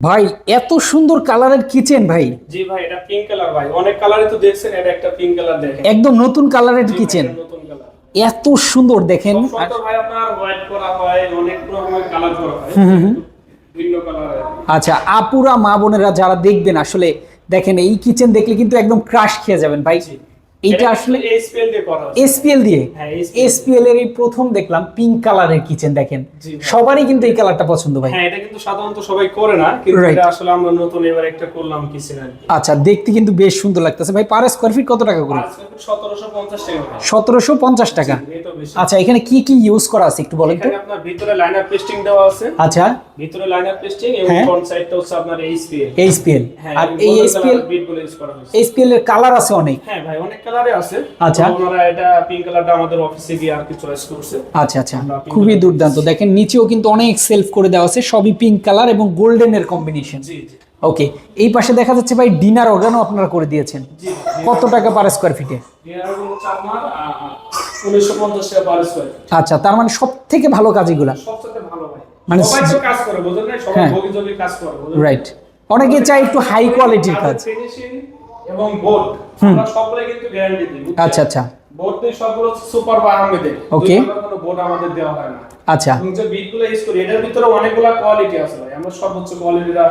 ভাই এত সুন্দর কালারের কিচেন ভাই। জি ভাই এটা পিঙ্ক কালার ভাই। অনেক কালারই তো দেখছেন এটা একটা পিঙ্ক কালার দেখেন। একদম নতুন কালারের কিচেন নতুন কালার এত সুন্দর দেখেন। ভাই আপনার হোয়াইট করা হয় অনেক রকমের কালার করা হয়। ভিন্ন কালার আচ্ছা আপুরা মা বোনেরা যারা দেখবেন আসলে দেখেন এই কিচেন দেখলে কিন্তু একদম ক্রাশ খেয়ে যাবেন ভাই। এইটা আসলে এসপিএল দিয়ে করা এসপিএল দিয়ে? হ্যাঁ, এসপিএল এর এই প্রথম দেখলাম পিঙ্ক কালারের কিচেন দেখেন। সবারই কিন্তু এই কালারটা পছন্দ ভাই। হ্যাঁ এটা কিন্তু সাধারণত সবাই করে না কিন্তু এটা আসলে আমরা নতুন এবার একটা করলাম কিচেন আর আচ্ছা দেখতে কিন্তু বেশ সুন্দর লাগতেছে। ভাই পার স্কয়ার ফিট কত টাকা করে? সতেরোশো পঞ্চাশ টাকা। ভাই। সতেরোশো পঞ্চাশ টাকা। আচ্ছা এখানে কি কি ইউজ করা আছে একটু বলেন তো? আপনার ভিতরে লাইনার পেস্টিং দেওয়া আছে। আচ্ছা। ভিতরে লাইনার পেস্টিং এবং হ্যাঁ। ফ্রন্ট সাইডটা হচ্ছে আপনার এইচপিএল এইচপিএল হ্যাঁ আর এই এইচপিএল বিটগুলো ইউজ করা হয়েছে। এইচপিএল এর কালার আছে অনেক। হ্যাঁ ভাই অনেক কালারে আছে। আচ্ছা। ওনারা এটা পিঙ্ক কালারটা আমাদের অফিসে গিয়ে আর কি চয়েস করছে। আচ্ছা আচ্ছা। খুবই দুর্দান্ত। দেখেন নিচেও কিন্তু অনেক সেলফ করে দেওয়া আছে সবই পিঙ্ক কালার এবং গোল্ডেনের কম্বিনেশন জি জি। ওকে এই পাশে দেখা যাচ্ছে ভাই ডিনার অর্গানও আপনারা করে দিয়েছেন। কত টাকা পার স্কোয়ার ফিটে উনিশশো পঞ্চাশ টাকা পার স্কোয়ার আচ্ছা তার মানে সব থেকে ভালো কাজ এগুলা? সবচেয়ে ভালো ভাই। মানে সবাই তো কাজ করে বুঝলেন না সবাই হ্যাঁ। বগি কাজ করে রাইট অনেকে চায় একটু হাই কোয়ালিটির কাজ। এবং বোর্ড আমরা সবগুলো কিন্তু গ্যারান্টি দিই আচ্ছা আচ্ছা। বোর্ড দিয়ে সবগুলো সুপার বা আরামে Okay. কোনো বোর্ড আমাদের দেওয়া হয় না। আচ্ছা। যে বিটগুলো ইউজ করি এটার ভিতরে অনেকগুলো কোয়ালিটি আছে ভাই। আমরা সর্বোচ্চ কোয়ালিটিটা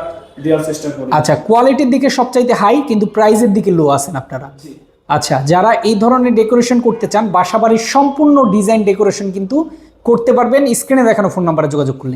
দেওয়ার চেষ্টা করি। আচ্ছা কোয়ালিটির দিকে সবচাইতে হাই কিন্তু প্রাইসের দিকে লো আছেন আপনারা। জি। আচ্ছা যারা এই ধরনের ডেকোরেশন করতে চান, বাসাবাড়ির সম্পূর্ণ ডিজাইন ডেকোরেশন কিন্তু করতে পারবেন। স্ক্রিনে দেখানো ফোন নাম্বারে যোগাযোগ করলে।